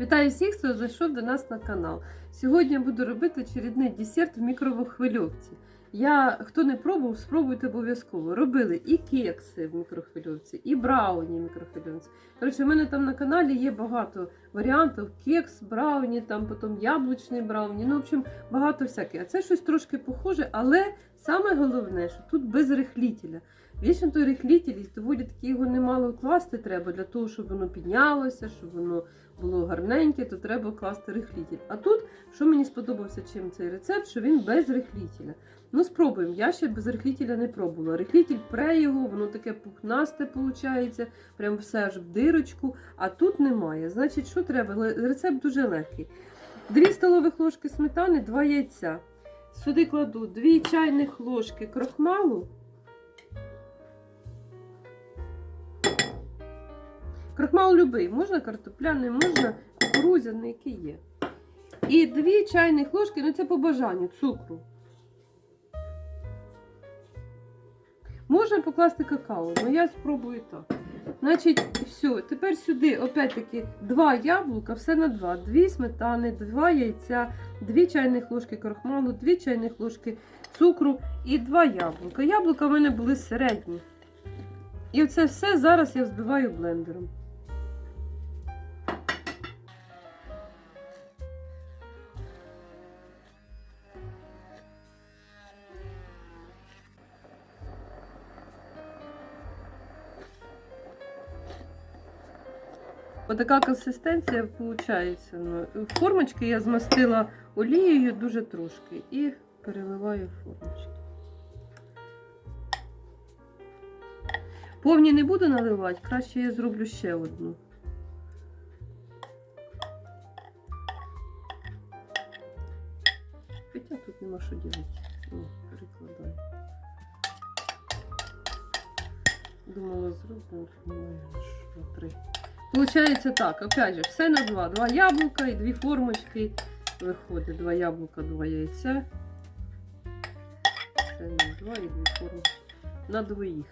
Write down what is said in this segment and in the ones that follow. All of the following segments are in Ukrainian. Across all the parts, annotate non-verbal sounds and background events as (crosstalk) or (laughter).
Вітаю всіх, хто зайшов до нас на канал. Сьогодні я буду робити очередний десерт в мікрохвильовці. Я, хто не пробував, спробуйте обов'язково. Робили і кекси в мікрохвильовці, і брауні в мікрохвильовці. Коротше, в мене там на каналі є багато варіантів: кекс, брауні, там потім яблучний брауні. Ну, в общем, багато всяких. А це щось трошки похоже, але саме головне, що тут без рихлітеля. Вічно той рихлітель, і доволі таки його немало класти треба для того, щоб воно піднялося, щоб воно було гарненьке, то треба класти рихлітель. А тут, що мені сподобався чим цей рецепт, що він без рихлітеля. Ну, спробуємо. Я ще без рихлітеля не пробувала. Рихлітель пре його, воно таке пухнасте виходить, прям все аж в дирочку, а тут немає. Значить, що треба? Рецепт дуже легкий. Дві столових ложки сметани, два яйця. Сюди кладу 2 чайних ложки крохмалу. Крахмал любий, можна картопляний, можна кукурудзяний, який є. І 2 чайних ложки, ну це по бажанню, цукру. Можна покласти какао, але я спробую так. Значить, все, тепер сюди, опять-таки, 2 яблука, все на 2. 2 сметани, 2 яйця, 2 чайних ложки крахмалу, 2 чайних ложки цукру і 2 яблука. Яблука в мене були середні. І це все зараз я взбиваю блендером. Отака консистенція виходить. Формочки я змастила олією дуже трошки і переливаю формочки. Повні не буду наливати, краще я зроблю ще одну. Хоча тут нема що ділити. Перекладаю. Думала, зроблю, думаю, що три. Получається так, опять же, все на два. Два яблука і дві формочки. Виходить два яблука, два яйця. Все на два і дві формочки. На двоїх.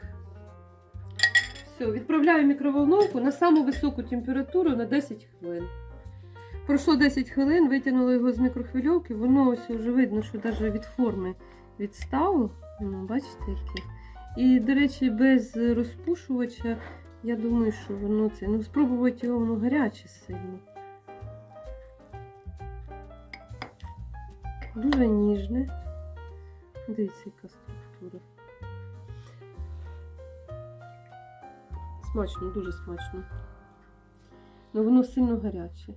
Все, відправляю мікроволновку на саму високу температуру на 10 хвилин. Пройшло 10 хвилин, витягнула його з мікрохвильовки, воно ось вже видно, що навіть від форми відстало. Ну, бачите, яке. І, до речі, без розпушувача, я думаю, що воно це. Ну, спробувати його воно гаряче сильно. Дуже ніжне. Дивіться, яка структура. Смачно, дуже смачно. Ну воно сильно гаряче.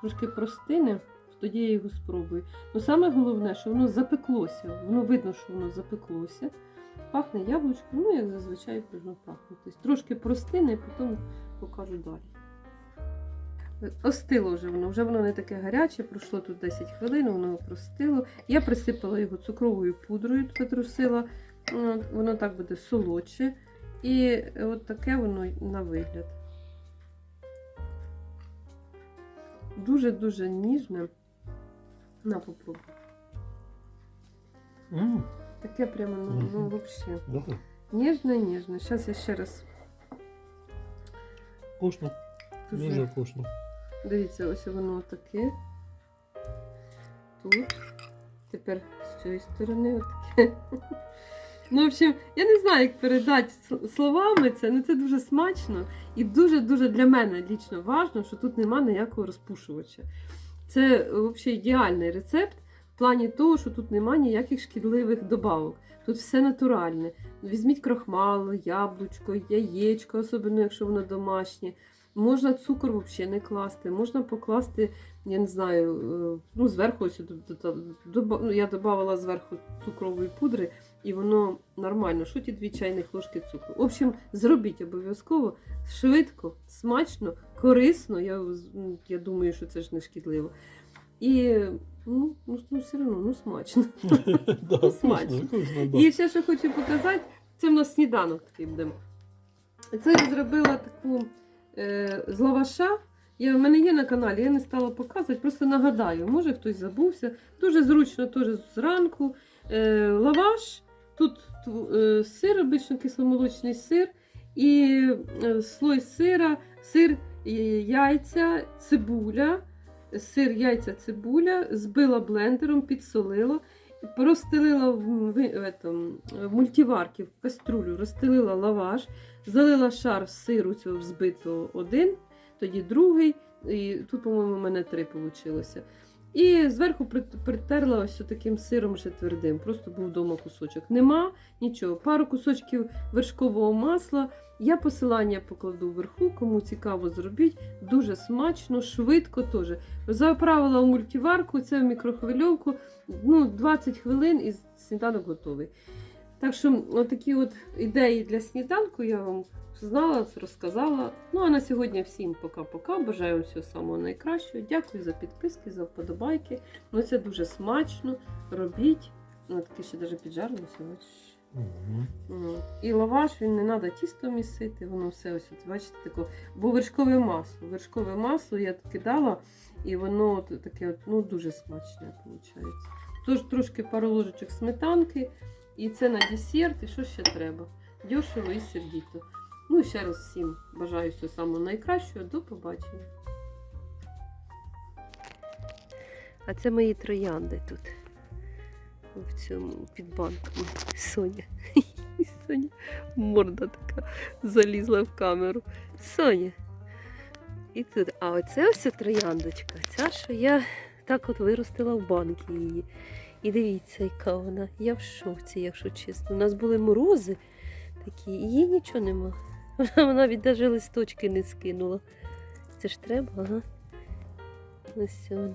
Трошки простине, тоді я його спробую. Ну саме головне, що воно запеклося. Воно видно, що воно запеклося. Пахне яблучком, ну як зазвичай повинно пахнути. Трошки простине, і потім покажу далі. Остило вже воно, вже воно не таке гаряче, пройшло тут 10 хвилин, воно простило. Я присипала його цукровою пудрою, притрусила, От, воно так буде солодше. І от таке воно на вигляд. Дуже-дуже ніжне. На попробуй. М, Таке прямо, ну, ну. Да, Ніжне, ніжне. Зараз я ще раз. вкусно, Дуже... дуже вкусно. Дивіться, ось воно таке. Тут. Тепер з цієї сторони отаке. (laughs) Ну, в общем, я не знаю, як передати словами це, але це дуже смачно і дуже-дуже для мене лічно важливо, що тут нема ніякого розпушувача. Це взагалі ідеальний рецепт в плані того, що тут нема ніяких шкідливих добавок. Тут все натуральне. Візьміть крахмал, яблучко, яєчко, особливо якщо воно домашнє. Можна цукор взагалі не класти, можна покласти, я не знаю, е, ну, зверху ось ну, я додавала зверху цукрової пудри, і воно нормально. Що ті дві чайних ложки цукру? В общем, зробіть обов'язково швидко, смачно, корисно. Я, я думаю, що це ж не шкідливо. І ну, ну, ну все одно ну, смачно. (laughs) Да, вкусно, смачно. вкусно, да. І ще що хочу показати, це в нас сніданок такий буде. Це я зробила таку е, з лаваша. Я, в мене є на каналі, я не стала показувати, просто нагадаю, може хтось забувся. Дуже зручно теж зранку. Е, лаваш, тут е, сир, обично кисломолочний сир, і е, слой сира, сир і яйця, цибуля, сир, яйця, цибуля, збила блендером, підсолила, розстелила в, в, в мультиварці, в каструлю, розстелила лаваш, залила шар сиру цього взбитого один, тоді другий, і тут, по-моєму, у мене три вийшло. І зверху притерла ось таким сиром ще твердим. Просто був вдома кусочок. Нема нічого. Пару кусочків вершкового масла. Я посилання покладу вверху, кому цікаво зробіть. Дуже смачно, швидко теж. Заправила в мультиварку, це в мікрохвильовку. Ну, 20 хвилин і сніданок готовий. Так що, отакі от ідеї для сніданку я вам знала, розказала. Ну а на сьогодні всім пока-пока. Бажаю вам всього самого найкращого. Дякую за підписки, за вподобайки. Ну це дуже смачно. Робіть. Ну, таке ще навіть піджарилося. бачиш. Мгм. Ну, І лаваш він не треба тісто місити, воно все ось, от, бачите, тако. Бо вершкове масло. Вершкове масло я кидала, і воно от таке от, ну, дуже смачне виходить. Тож трошки пару ложечок сметанки, і це на десерт, і що ще треба? Дешево і сердито. Ну і ще раз всім бажаю всього самого найкращого. До побачення. А це мої троянди тут. В цьому під банком. Соня. (laughs) Соня. Морда така залізла в камеру. Соня. І тут. А оце ось трояндочка. Ця, що я так от виростила в банки її. І дивіться, яка вона. Я в шоці, якщо чесно. У нас були морози такі, і їй нічого нема. (laughs) Вона навіть навіть листочки не скинула. Це ж треба, ага. Ось вона.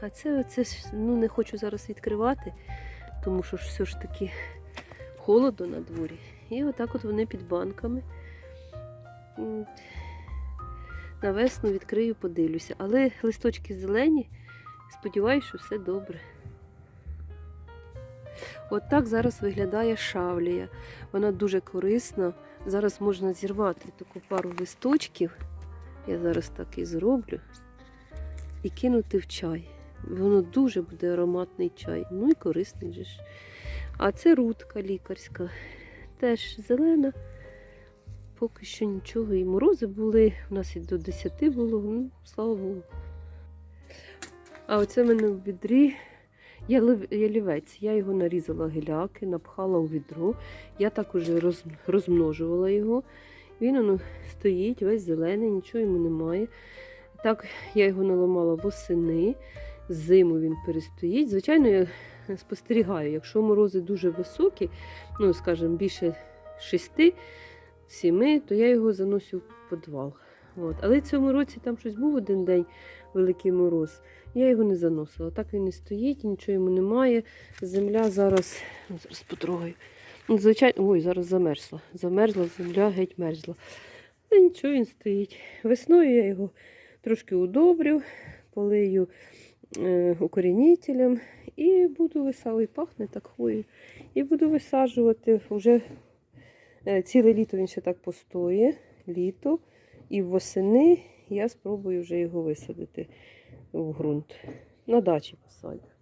А це оце ну не хочу зараз відкривати, тому що ж все ж таки холодно на дворі. І отак от вони під банками. На весну відкрию, подивлюся. Але листочки зелені, сподіваюся, що все добре. От так зараз виглядає шавлія. Вона дуже корисна. Зараз можна зірвати таку пару листочків. Я зараз так і зроблю. І кинути в чай. Воно дуже буде ароматний чай. Ну і корисний же ж. А це рудка лікарська. Теж зелена. Поки що нічого. І морози були. У нас і до 10 було. Ну, слава Богу. А оце в мене в відрі ялівець. Я його нарізала геляки, напхала у відро. Я так уже роз, розмножувала його. Він воно стоїть, весь зелений, нічого йому немає. Так я його наламала восени. Зиму він перестоїть. Звичайно, я спостерігаю, якщо морози дуже високі, ну, скажімо, більше 6-7, то я його заносю в підвал. От. Але цьому році там щось був один день великий мороз. Я його не заносила. Так він і стоїть, нічого йому немає. Земля зараз, ну, зараз потрогаю. Ну, Звичайно, ой, зараз замерзла. Замерзла земля, геть мерзла. Але нічого він стоїть. Весною я його трошки удобрю, полию е, укорінителем і буду висаджувати, пахне так хвою. І буду висаджувати вже е, ціле літо він ще так постоє, літо. І восени я спробую вже його висадити в ґрунт. На дачі посадю.